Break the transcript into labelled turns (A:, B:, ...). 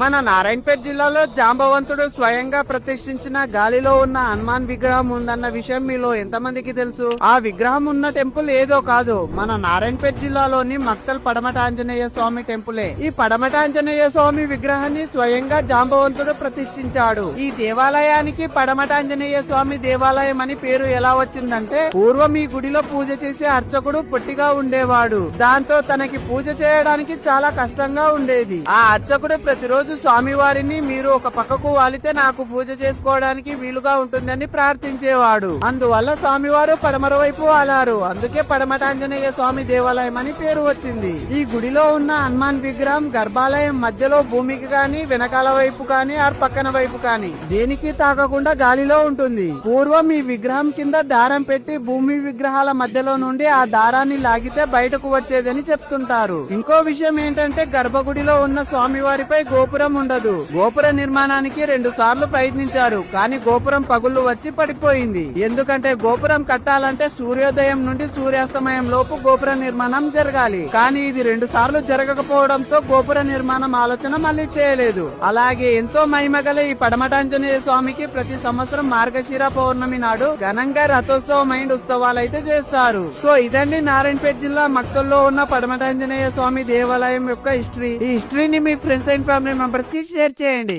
A: మన నారాయణపేట జిల్లాలో జాంబవంతుడు స్వయంగా ప్రతిష్ఠించిన గాలిలో ఉన్న హనుమాన్ విగ్రహం ఉందన్న విషయం మీలో ఎంతమందికి తెలుసు? ఆ విగ్రహం ఉన్న టెంపుల్ ఏదో కాదు. మన నారాయణపేట జిల్లాలోని మక్తల్ పడమట ఆంజనేయ స్వామి టెంపులే. ఈ పడమట ఆంజనేయ స్వామి విగ్రహాన్ని స్వయంగా జాంబవంతుడు ప్రతిష్ఠించాడు. ఈ దేవాలయానికి పడమట ఆంజనేయ స్వామి దేవాలయం అని పేరు ఎలా వచ్చిందంటే పూర్వం ఈ గుడిలో పూజ చేసే అర్చకుడు పొట్టిగా ఉండేవాడు. దాంతో తనకి పూజ చేయడానికి చాలా కష్టంగా ఉండేది. ఆ అర్చకుడు ప్రతిరోజు స్వామివారిని మీరు ఒక పక్కకు వాలితే నాకు పూజ చేసుకోవడానికి వీలుగా ఉంటుందని ప్రార్థించేవాడు. అందువల్ల స్వామివారు పడమర వైపు వాలారు. అందుకే పడమటాంజనేయ స్వామి దేవాలయం అని పేరు వచ్చింది. ఈ గుడిలో ఉన్న హనుమాన్ విగ్రహం గర్భాలయం మధ్యలో భూమికి గాని వెనకాల వైపు కానీ ఆరు పక్కన వైపు కానీ దేనికి తాకకుండా గాలిలో ఉంటుంది. పూర్వం ఈ విగ్రహం కింద దారం పెట్టి భూమి విగ్రహాల మధ్యలో నుండి ఆ దారాన్ని లాగితే బయటకు వచ్చేదని చెప్తుంటారు. ఇంకో విషయం ఏంటంటే గర్భగుడిలో ఉన్న స్వామివారిపై గోపురం ఉండదు. గోపుర నిర్మాణానికి రెండు సార్లు ప్రయత్నించారు. కానీ గోపురం పగుళ్ళు వచ్చి పడిపోయింది. ఎందుకంటే గోపురం కట్టాలంటే సూర్యోదయం నుండి సూర్యాస్తమయం లోపు గోపుర నిర్మాణం జరగాలి. కానీ ఇది రెండు సార్లు జరగకపోవడంతో గోపుర నిర్మాణం ఆలోచన మళ్ళీ చేయలేదు. అలాగే ఎంతో మహిమగల ఈ పడమటాంజనేయ స్వామికి ప్రతి సంవత్సరం మార్గశిర పౌర్ణమి నాడు ఘనంగా రథోత్సవమైన ఉత్సవాలు అయితే చేస్తారు. సో ఇదండి నారాయణపేట జిల్లా మక్తల్లో ఉన్న పడమటాంజనేయ స్వామి దేవాలయం యొక్క హిస్టరీ. ఈ హిస్టరీని మీ ఫ్రెండ్స్ అండ్ ఫ్యామిలీ మెంబర్స్కి షేర్ చేయండి.